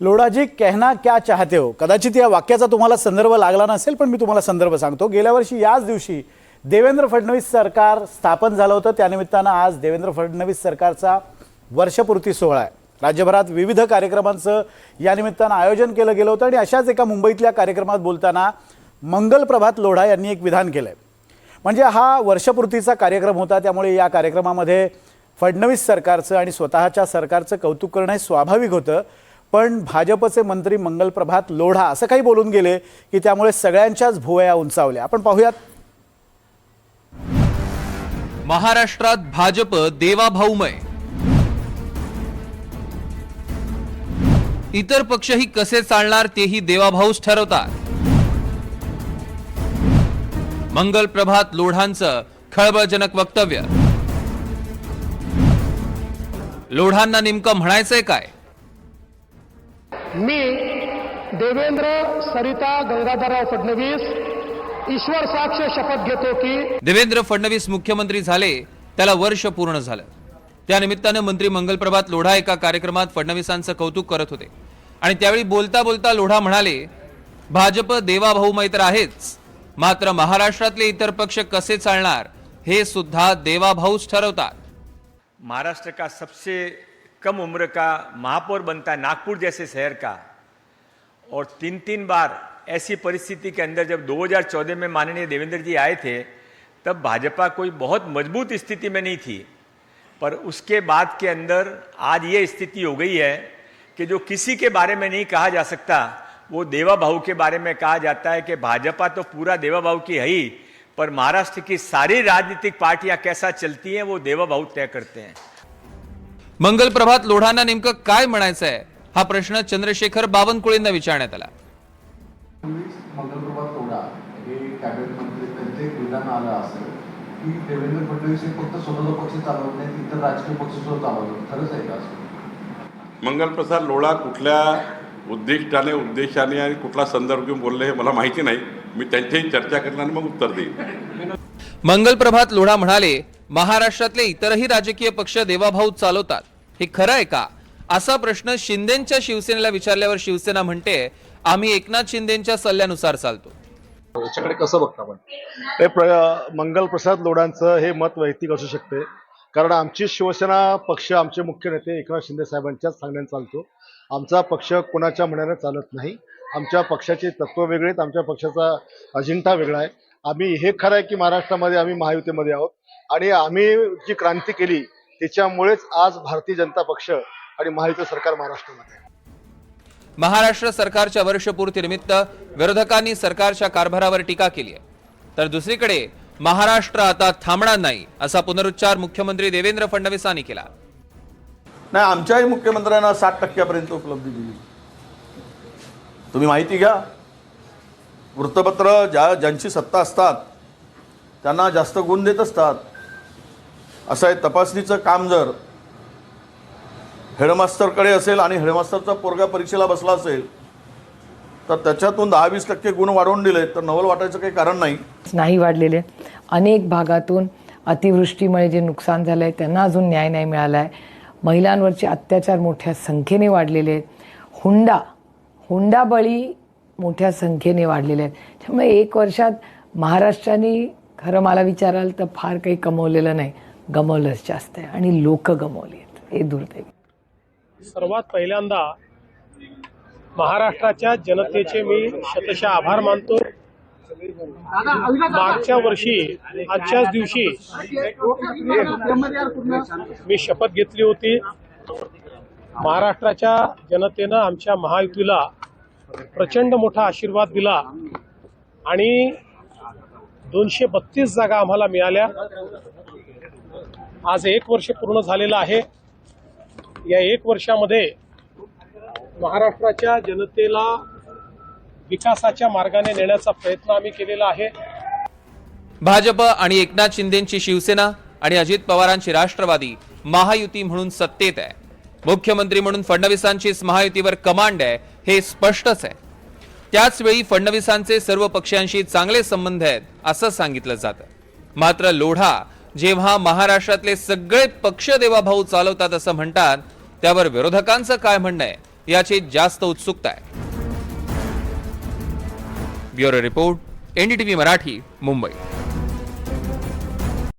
लोडाजी कहना क्या चाहते हो? कदाचित या वाक्याचा तुम्हाला संदर्भ लागला नसेल पण मी तुम्हाला संदर्भ सांगतो. गेल्या वर्षी याच दिवशी देवेंद्र फडणवीस सरकार स्थापन झालं होतं. त्यानिमित्तानं आज देवेंद्र फडणवीस सरकारचा वर्षपूर्ती सोहळा आहे. राज्यभरात विविध कार्यक्रमांचं या निमित्तानं आयोजन केलं गेलं होतं आणि अशाच एका मुंबईतल्या कार्यक्रमात बोलताना मंगल प्रभात लोढा यांनी एक विधान केलं आहे म्हणजे हा वर्षपूर्तीचा कार्यक्रम होता त्यामुळे या कार्यक्रमामध्ये फडणवीस सरकारचं आणि स्वतःच्या सरकारचं कौतुक करणं हे स्वाभाविक होतं. पण भाजपचे मंत्री मंगल प्रभात लोढा असं काही बोलून गेले की त्यामुळे सगळ्यांच्याच भुवया उंचावल्या. आपण पाहूयात. महाराष्ट्रात भाजप देवाभाऊमय. इतर पक्षही कसे चालणार तेही देवाभाऊच ठरवतात. मंगल प्रभात लोढांचं खळबळजनक वक्तव्य. लोढांना नेमकं म्हणायचंय काय? मी देवेंद्र सरिता गंगाधरराव फडणवीस ईश्वर साक्ष शपथ घेतो की देवेंद्र फडणवीस मुख्यमंत्री झाले त्याला वर्ष पूर्ण झालं. त्यानिमित्तानं मंत्री मंगलप्रभात लोढा एका कार्यक्रमात फडणवीसांचं कौतुक करत होते. आणि त्यावेळी बोलता बोलता लोढा म्हणाले भाजप देवाभाऊमय तर आहेच मात्र महाराष्ट्रातले इतर पक्ष कसे चालणार हे सुद्धा देवाभाऊच ठरवतात. महाराष्ट्र का सबसे कम उम्र का महापौर बनता है नागपुर जैसे शहर का। और तीन तीन बार ऐसी परिस्थिति के अंदर जब 2014 में माननीय देवेंद्र जी आए थे, तब भाजपा कोई बहुत मज़बूत स्थिति में नहीं थी। पर उसके बाद के अंदर आज ये स्थिति हो गई है कि जो किसी के बारे में नहीं कहा जा सकता, वो देवा भाऊ के बारे में कहा जाता है कि भाजपा तो पूरा देवा भाऊ की है ही, पर महाराष्ट्र की सारी राजनीतिक पार्टियाँ कैसा चलती हैं, वो देवा भाऊ तय करते हैं। मंगल प्रभात लोढांना नेमकं काय म्हणायचंय? हा प्रश्न चंद्रशेखर बावनकुळेंना विचारण्यात आला. मंगलप्रभात तोडा हे कॅबिनेट मंत्री त्यांचं एक विधान आलं असेल की देवेंद्र फडणवीस हे फक्त स्वतःचा पक्ष चालवत नाहीत इतर राजकीय पक्ष सुद्धा चालवतात खरंच आहे का असं? मंगलप्रसाद लोढा कुठल्या उद्दिष्टाने उद्देशाने आणि कुठला संदर्भ घेऊन बोलले हे मला माहिती नाही. मी त्यांच्याही चर्चा करणार आणि मग उत्तर देईन. मंगल प्रभात लोढा म्हणाले महाराष्ट्रातले इतरही राजकीय पक्ष देवाभाऊ चालवतात. हे खरं आहे का? असा प्रश्न शिंदेच्या शिवसेनेला विचारल्यावर शिवसेना म्हणते आम्ही एकनाथ शिंदेच्या सल्ल्यानुसार चालतो. याच्याकडे कसं बघता आपण? हे प्र मंगल प्रसाद लोढांचं हे मत वैयक्तिक असू शकते. कारण आमची शिवसेना पक्ष आमचे मुख्य नेते एकनाथ शिंदे साहेबांच्याच सांगण्यात चालतो. आमचा पक्ष कोणाच्या म्हणण्याने चालत नाही. आमच्या पक्षाचे तत्व वेगळे आहेत. आमच्या पक्षाचा अजिंठा वेगळा आहे. आम्ही हे खरं आहे की महाराष्ट्रामध्ये आम्ही महायुतीमध्ये आहोत. आणि आम्ही जी क्रांती केली त्याच्यामुळेच आज भारतीय जनता पक्ष आणि महायुती सरकार महाराष्ट्रामध्ये आहे. महाराष्ट्र सरकारच्या वर्षपूर्तीनिमित्त विरोधकांनी सरकारच्या कारभारावर टीका केली आहे. तर दुसरीकडे महाराष्ट्र आता थांबणार नाही असा पुनरुच्चार मुख्यमंत्री देवेंद्र फडणवीसांनी केला. नाही आमच्याही मुख्यमंत्र्यांना साठ टक्क्यापर्यंत उपलब्धी दिली. तुम्ही माहिती घ्या. वृत्तपत्र ज्या ज्यांची सत्ता असतात त्यांना जास्त गुण देत असतात. असं आहे तपासणीचं काम जर हेडमास्तरकडे असेल आणि हेडमास्टरचा पोरगा परीक्षेला बसला असेल तर त्याच्यातून दहा वीस टक्के गुण वाढवून दिले तर नवल वाटायचं काही कारण नाही. नाही वाढलेले. अनेक भागातून अतिवृष्टीमुळे जे नुकसान झालं आहे त्यांना अजून न्याय नाही मिळाला आहे महिलांवरचे अत्याचार मोठ्या संख्येने वाढलेले. आहेत हुंडा हुंडा बळी मोठ्या संख्येने वाढलेले. आहेत त्यामुळे एक वर्षात महाराष्ट्राने खरं मला विचाराल तर फार काही कमवलेलं नाही. गमावलंच जास्त आहे आणि लोक गमावली आहेत. हे दुर्दैवी. सर्वात पहिल्यांदा महाराष्ट्राच्या जनतेचे मी शतशः आभार मानतो. मागच्या वर्षी आजच्याच दिवशी मी शपथ घेतली होती. महाराष्ट्राच्या जनतेनं आमच्या महायुतीला प्रचंड मोठा आशीर्वाद दिला आणि दोनशे बत्तीस जागा आम्हाला मिळाल्या. आज एक वर्ष पूर्ण झालेलं आहे. या एक वर्षामध्ये महाराष्ट्राच्या जनतेला विकासाच्या मार्गाने नेण्याचा प्रयत्न आम्ही केलेला आहे. भाजप आणि एकनाथ शिंदेची शिवसेना आणि अजित पवारांची राष्ट्रवादी महायुती म्हणून सत्तेत आहे. मुख्यमंत्री म्हणून फडणवीसांचीच महायुतीवर कमांड आहे हे स्पष्टच आहे. त्याचवेळी फडणवीसांचे सर्व पक्षांशी चांगले संबंध आहेत असं सांगितलं जातं. मात्र लोढा जेव्हा महाराष्ट्रातले सगळे पक्ष देवाभाऊ चालवतात असं म्हणतात त्यावर विरोधकांचं काय म्हणणं आहे याची जास्त उत्सुकता आहे. Bureau report NDTV Marathi Mumbai.